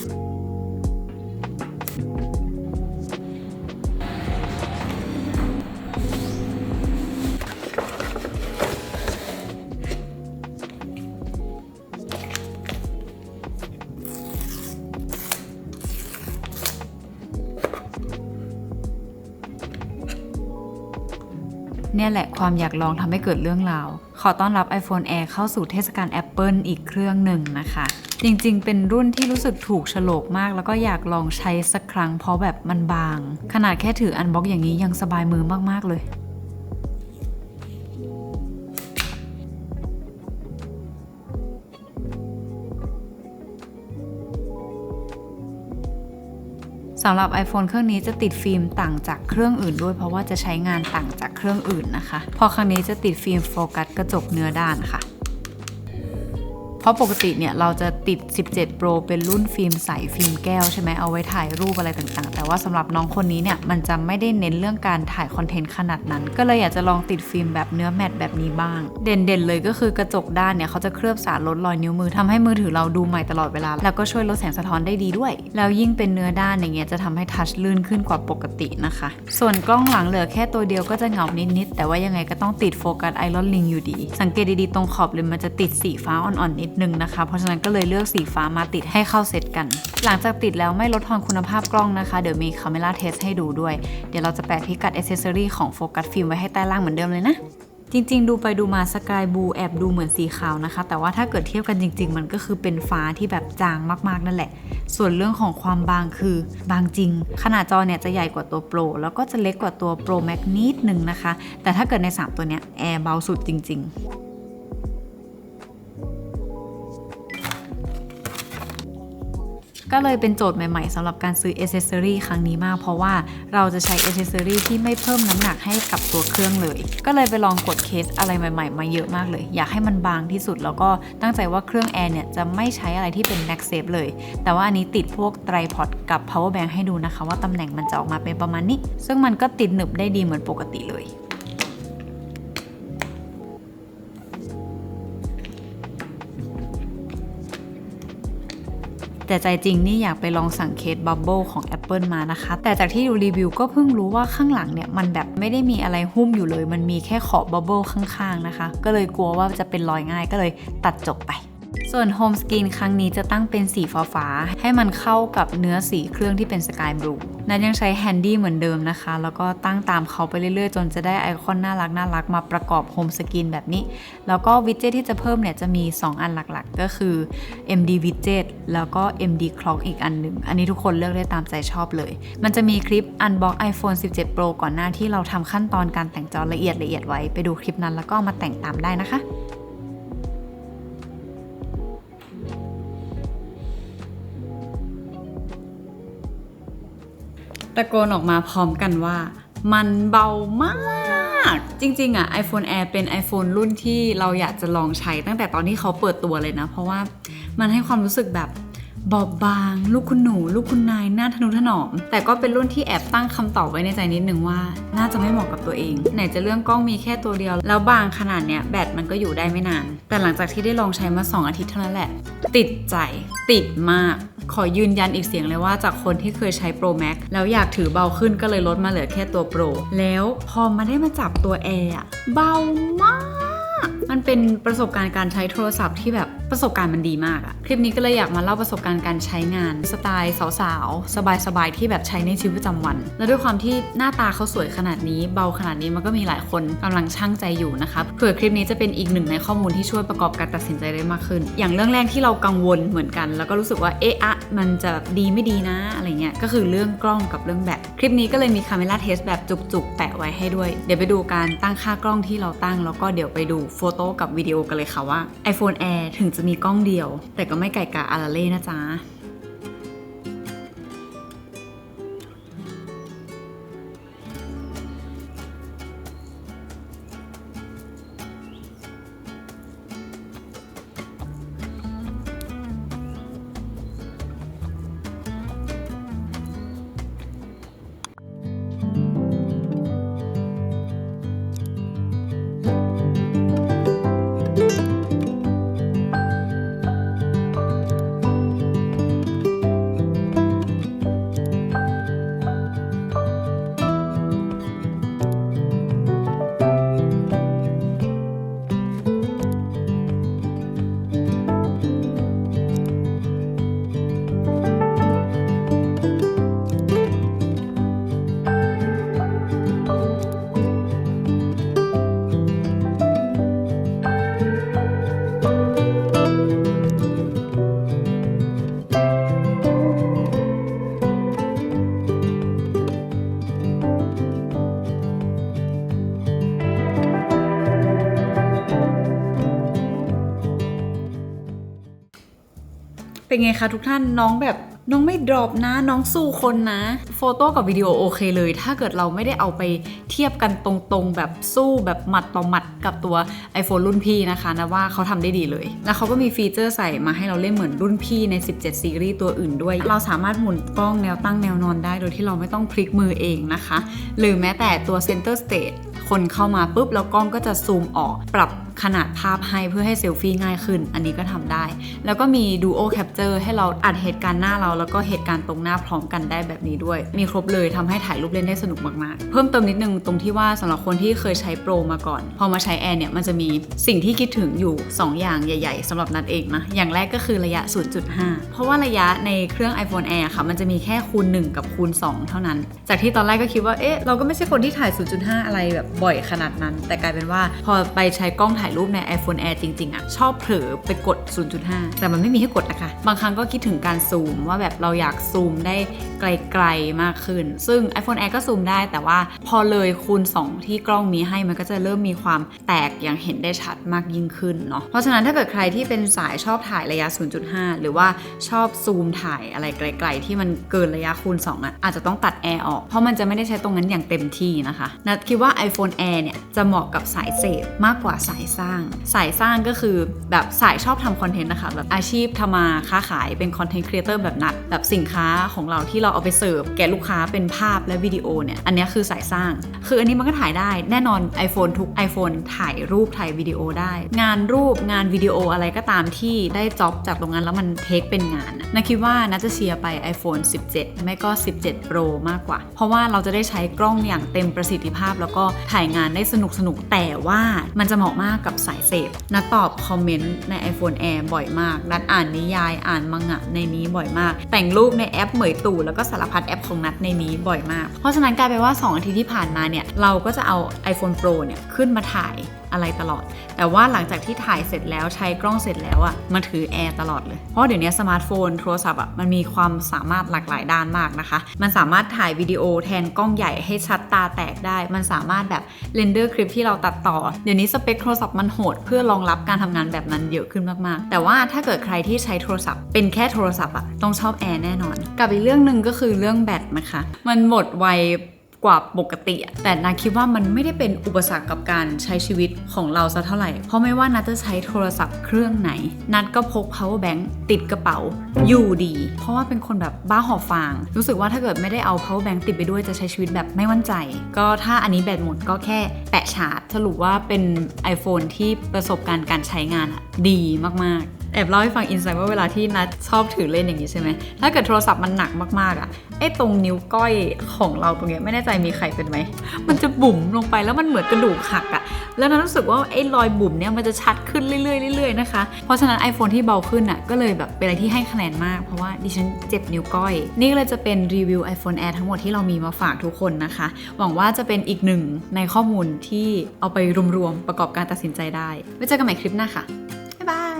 เนี่ยแหละความอยากลองทำให้เกิดเรื่องราว ขอต้อนรับ iPhone Air เข้าสู่เทศกาล Apple อีกเครื่องหนึ่งนะคะ จริงๆ เป็นรุ่นที่รู้สึกถูกโฉลกมาก แล้วก็อยากลองใช้สักครั้งเพราะแบบมันบาง ขนาดแค่ถืออันบ็อกอย่างนี้ยังสบายมือมากๆเลยสำหรับ iPhone เครื่องนี้จะติดฟิล์มต่างจากเครื่องอื่นด้วย เพราะว่าจะใช้งานต่างจากเครื่องอื่นนะคะ พอครั้งนี้จะติดฟิล์มโฟกัสกระจกเนื้อด้านค่ะ เพราะปกติเนี่ยเราจะติด 17 Pro เป็นรุ่นฟิล์มใสฟิล์มแก้วใช่ไหมเอาไว้ถ่ายรูปอะไรต่างๆ แต่ว่าสำหรับน้องคนนี้เนี่ยมันจะไม่ได้เน้นเรื่องการถ่ายคอนเทนต์ขนาดนั้น ก็เลยอยากจะลองติดฟิล์มแบบเนื้อแมตต์แบบนี้บ้าง เด่นๆ เลยก็คือกระจกด้านเนี่ยเขาจะเคลือบสารลดรอยนิ้วมือทำให้มือถือเราดูใหม่ตลอดเวลา แล้วก็ช่วยลดแสงสะท้อนได้ดีด้วย แล้วยิ่งเป็นเนื้อด้านอย่างเงี้ยจะทำให้ทัชลื่นขึ้นกว่าปกตินะคะ ส่วนกล้องหลังเหลือแค่ตัวเดียวก็จะเหงานิดๆแต่ว่ายังไงก็ต้องติดโฟกัสไอรอนลิงอยู่ดี สังเกตดีๆตรงขอบเลนมันจะติดสีฟ้าอ่อนๆนิดนึงนะคะ เพราะฉะนั้นก็เลยเลือกสีฟ้ามาติดให้เข้าเซตกัน หลังจากติดแล้วไม่ลดทอนคุณภาพกล้องนะคะ เดี๋ยวมีคาเมล่าเทสให้ดูด้วย เดี๋ยวเราจะแปะพิกัดอ c เซสซอรีของโฟกัสฟิล์มไว้ให้ใต้ล่างเหมือนเดิมเลยนะจริง ๆ ดูไปดูมาสกายบูแอบดูเหมือนสีขาวนะคะ แต่ว่าถ้าเกิดเทียบกันจริง ๆ มันก็คือเป็นฟ้าที่แบบจางมากๆนั่นแหละ ส่วนเรื่องของความบางคือบางจริง ขนาดจอเนี่ยจะใหญ่กว่าตัวโปรแล้วก็จะเล็กกว่าตัวโปรแม็กนิดนึงนะคะ แต่ถ้าเกิดใน 3 ตัวเนี้ยแอร์เบาสุดจริง ๆ ก็เลยเป็นโจทย์ใหม่ๆสำหรับการซื้อเอเซสซอรี่ครั้งนี้มาก เพราะว่าเราจะใช้เอเซสซอรี่ที่ไม่เพิ่มน้ำหนักให้กับตัวเครื่องเลย ก็เลยไปลองกดเคสอะไรใหม่ ๆ มาเยอะมากเลย อยากให้มันบางที่สุดแล้วก็ตั้งใจว่าเครื่องแอร์เนี่ยจะไม่ใช้อะไรที่เป็น neck safe เลย แต่ว่าอันนี้ติดพวกไตรพอดกับ power bank ให้ดูนะคะ ว่าตำแหน่งมันจะออกมาเป็นประมาณนี้ ซึ่งมันก็ติดหนึบได้ดีเหมือนปกติเลย แต่ใจจริงนี่อยากไปลองสั่งเคสบับเบิลของ Apple มานะคะ แต่จากที่ดูรีวิวก็เพิ่งรู้ว่าข้างหลังเนี่ย มันแบบไม่ได้มีอะไรหุ้มอยู่เลย มันมีแค่ขอบบับเบิลข้างๆนะคะ ก็เลยกลัวว่าจะเป็นรอยง่ายก็เลยตัดจบไป ส่วนโฮมสกรีนครั้งนี้จะตั้งเป็นสีฟ้าๆให้มันเข้ากับเนื้อสีเครื่องที่เป็นสกายบลูนั้นยังใช้แฮนดี้เหมือนเดิมนะคะ แล้วก็ตั้งตามเขาไปเรื่อยๆ จนจะได้ไอคอนน่ารักน่ารักมาประกอบโฮมสกรีนแบบนี้ แล้วก็วิดเจ็ตที่จะเพิ่มเนี่ยจะมี 2 อันหลักๆ ก็คือ MD Widget แล้วก็ MD Clock อีกอันหนึ่ง อันนี้ทุกคนเลือกได้ตามใจชอบเลย มันจะมีคลิป Unbox iPhone 17 Pro ก่อนหน้าที่เราทำขั้นตอนการแต่งจอละเอียดละเอียดไว้ ไปดูคลิปนั้นแล้วก็มาแต่งตามได้นะคะะโกนออกมาพร้อมกันว่า มันเบามากจริงๆอะ iPhone Air เป็น iPhone รุ่นที่เราอยากจะลองใช้ตั้งแต่ตอนที่เขาเปิดตัวเลยนะ เพราะว่ามันให้ความรู้สึกแบบบอบบาง ลูกคุณหนู ลูกคุณนายหน่าทนุถนอม แต่ก็เป็นรุ่นที่แอบตั้งคำตอบไว้ในใจนิดนึงว่า น่าจะไม่เหมาะกับตัวเอง ไหนจะเรื่องกล้องมีแค่ตัวเดียว แล้วบางขนาดเนี้ยแบตมันก็อยู่ได้ไม่นาน แต่หลังจากที่ได้ลองใช้มา 2 อาทิตย์เท่านั้นแหละ ติดใจติดมาก ขอยืนยันอีกเสียงเลยว่าจากคนที่เคยใช้ Pro Max แล้วอยากถือเบาขึ้นก็เลยลดมาเหลือแค่ตัว Pro แล้วพอมาได้มาจับตัว Air อะเบามาก มันเป็นประสบการณ์การใช้โทรศัพท์ที่แบบประสบการณ์มันดีมากอะคลิปนี้ก็เลยอยากมาเล่าประสบการณ์การใช้งานสไตล์สาวๆ สบายๆ ที่แบบใช้ในชีวิตประจำวัน แล้วด้วยความที่หน้าตาเขาสวยขนาดนี้ เบาขนาดนี้มันก็มีหลายคนกำลังช่างใจอยู่นะคะเผื่อคลิปนี้จะเป็นอีกหนึ่งในข้อมูลที่ช่วยประกอบการตัดสินใจได้มากขึ้น อย่างเรื่องแรกที่เรากังวลเหมือนกัน แล้วก็รู้สึกว่าเอะอะมันจะดีไม่ดีนะอะไรเงี้ยก็คือเรื่องกล้องกับเรื่องแบตคลิปนี้ก็เลยมีคาเมล่าเทสแบบจุกๆแปะไว้ให้ด้วย เดี๋ยวไปดูการตั้งค่ากล้องที่เราตั้ง แล้วก็เดี๋ยวไปดูโฟโต้กับวิดีโอกันเลยค่ะว่า iPhone Air ถึงจะมีกล้องเดียว แต่ก็ไม่ไก่กาอาราเล่นะจ๊ะ เป็นไงคะทุกท่านน้องแบบน้องไม่ดรอปนะ น้องสู้คนนะโฟโต้กับวิดีโอโอเคเลย ถ้าเกิดเราไม่ได้เอาไปเทียบกันตรงๆ แบบสู้แบบหมัดต่อหมัดกับตัว iPhone รุ่นพี่นะคะนะว่าเขาทำได้ดีเลย แล้วเขาก็มีฟีเจอร์ใส่มาให้เราเล่นเหมือนรุ่นพี่ใน 17 ซีรีส์ตัวอื่นด้วย เราสามารถหมุนกล้องแนวตั้งแนวนอนได้โดยที่เราไม่ต้องพลิกมือเองนะคะ หรือแม้แต่ตัว Center Stage คนเข้ามาปุ๊บแล้วกล้องก็จะซูมออกปรับ ขนาดภาพให้เพื่อให้เซลฟี่ง่ายขึ้น อันนี้ก็ทำได้ แล้วก็มี Duo Capture ให้เราอัดเหตุการณ์หน้าเรา แล้วก็เหตุการณ์ตรงหน้าพร้อมกันได้แบบนี้ด้วย มีครบเลยทำให้ถ่ายรูปเล่นได้สนุกมากๆ เพิ่มเติมนิดนึงตรงที่ว่าสำหรับคนที่เคยใช้โปรมาก่อน พอมาใช้แอร์เนี่ยมันจะมีสิ่งที่คิดถึงอยู่ 2 อย่างใหญ่ ๆสำหรับนัดเองนะ อย่างแรกก็คือระยะ 0.5 เพราะว่าระยะในเครื่อง iPhone Air ค่ะ มันจะมีแค่คูณ 1 กับคูณ 2 เท่านั้น จากที่ตอนแรกก็คิดว่า เอ๊ะ เราก็ไม่ใช่คนที่ถ่าย 0.5 อะไรแบบบ่อยขนาดนั้น แต่กลายเป็นว่าพอไปใช้กล้องถ่ายรูปใน iPhone Air จริง ๆอะชอบเผลอไปกด 0.5 แต่มันไม่มีให้กดนะคะ บางครั้งก็คิดถึงการซูมว่าแบบเราอยากซูมได้ไกลๆมากขึ้น ซึ่ง iPhone Air ก็ซูมได้ แต่ว่าพอเลยคูณ 2 ที่กล้องมีให้มันก็จะเริ่มมีความแตกอย่างเห็นได้ชัดมากยิ่งขึ้นเนาะเพราะฉะนั้นถ้าเกิดใครที่เป็นสายชอบถ่ายระยะ 0.5 หรือว่าชอบซูมถ่ายอะไรไกล ๆ ที่มันเกินระยะคูณ 2อะอาจจะต้องตัดแอร์ออกเพราะมันจะไม่ได้ใช้ตรงนั้นอย่างเต็มที่นะคะนัดคิดว่า iPhone Air เนี่ยจะเหมาะกับสายเสพมากกว่าสายสร้าง สายสร้างก็คือแบบสายชอบทำคอนเทนต์นะคะแบบอาชีพทำมาค้าขายเป็นคอนเทนต์ครีเอเตอร์แบบนัด แบบสินค้าของเราที่เราเอาไปเสิร์ฟแก่ลูกค้าเป็นภาพและวิดีโอเนี่ยอันนี้คือสายสร้าง คืออันนี้มันก็ถ่ายได้แน่นอน iPhone ทุก iPhone ถ่ายรูปถ่ายวิดีโอได้ งานรูปงานวิดีโออะไรก็ตามที่ได้จ็อบจากตรงนั้นแล้วมันเทคเป็นงานน่ะนาคิดว่าน่าจะเชียร์ไป iPhone 17 ไม่ก็ 17 Pro มากกว่า เพราะว่าเราจะได้ใช้กล้องอย่างเต็มประสิทธิภาพ แล้วก็ถ่ายงานได้สนุกสนุกๆแต่ว่ามันจะเหมาะมากกับสายเสพนัดตอบคอมเมนต์ใน iPhone Air บ่อยมาก นัดอ่านนิยายอ่านมังงะในนี้บ่อยมาก แต่งรูปในแอปเหมยตู่แล้วก็สารพัดแอปของนัดในนี้บ่อยมาก เพราะฉะนั้นกลายเป็นว่า 2 อาทิตย์ที่ผ่านมาเนี่ยเราก็จะเอา iPhone Pro เนี่ยขึ้นมาถ่าย อะไรตลอด แต่ว่าหลังจากที่ถ่ายเสร็จแล้วใช้กล้องเสร็จแล้วอะ่ะมาถือแอร์ตลอดเลย เพราะเดี๋ยวนี้สมาร์ทโฟนโทรศัพท์อะ่ะมันมีความสามารถหลากหลายด้านมากนะคะ มันสามารถถ่ายวิดีโอแทนกล้องใหญ่ให้ชัดตาแตกได้ มันสามารถแบบเรนเดอร์คลิปที่เราตัดต่อ เดี๋ยวนี้สเปคโทรศัพท์มันโหดเพื่อรองรับการทำงานแบบนั้นเยอะขึ้นมากๆ แต่ว่าถ้าเกิดใครที่ใช้โทรศัพท์ เป็นแค่โทรศัพท์อะต้องชอบแอร์แน่นอน กับอีกเรื่องหนึ่งก็คือเรื่องแบตนะคะ มันหมดไว กว่าปกติ แต่นาคิดว่ามันไม่ได้เป็นอุปสรรคกับการใช้ชีวิตของเราสักเท่าไหร่ เพราะไม่ว่านัดจะใช้โทรศัพท์เครื่องไหน นัดก็พก power bank ติดกระเป๋าอยู่ดี เพราะว่าเป็นคนแบบบ้าหอบฟาง รู้สึกว่าถ้าเกิดไม่ได้เอา power bank ติดไปด้วยจะใช้ชีวิตแบบไม่มั่นใจ ก็ถ้าอันนี้แบตหมดก็แค่แปะชาร์จ สรุปว่าเป็น iPhone ที่ประสบการณ์การใช้งานดีมากๆ แอบเล่าให้ฟังอินไซด์ว่าเวลาที่นัดชอบถือเล่นอย่างนี้ใช่ไหมถ้าเกิดโทรศัพท์มันหนักมากๆอะไอ้ตรงนิ้วก้อยของเราตรงเนี้ยไม่แน่ใจมีใครเป็นไหมมันจะบุ๋มลงไปแล้วมันเหมือนกระดูกหักอะแล้วนัดรู้สึกว่าไอ้รอยบุ๋มเนี่ยมันจะชัดขึ้นเรื่อยๆเรื่อยๆนะคะเพราะฉะนั้น iPhone ที่เบาขึ้นอะก็เลยแบบเป็นอะไรที่ให้คะแนนมาก เพราะว่าดิฉันเจ็บนิ้วก้อย นี่ก็เลยจะเป็นรีวิว iPhone Air ทั้งหมดที่เรามีมาฝากทุกคนนะคะ หวังว่าจะเป็นอีกหนึ่งในข้อมูลที่เอาไปรวมๆประกอบการตัดสินใจได้ไว้เจอกันใหม่คลิปหน้าค่ะบ๊ายบาย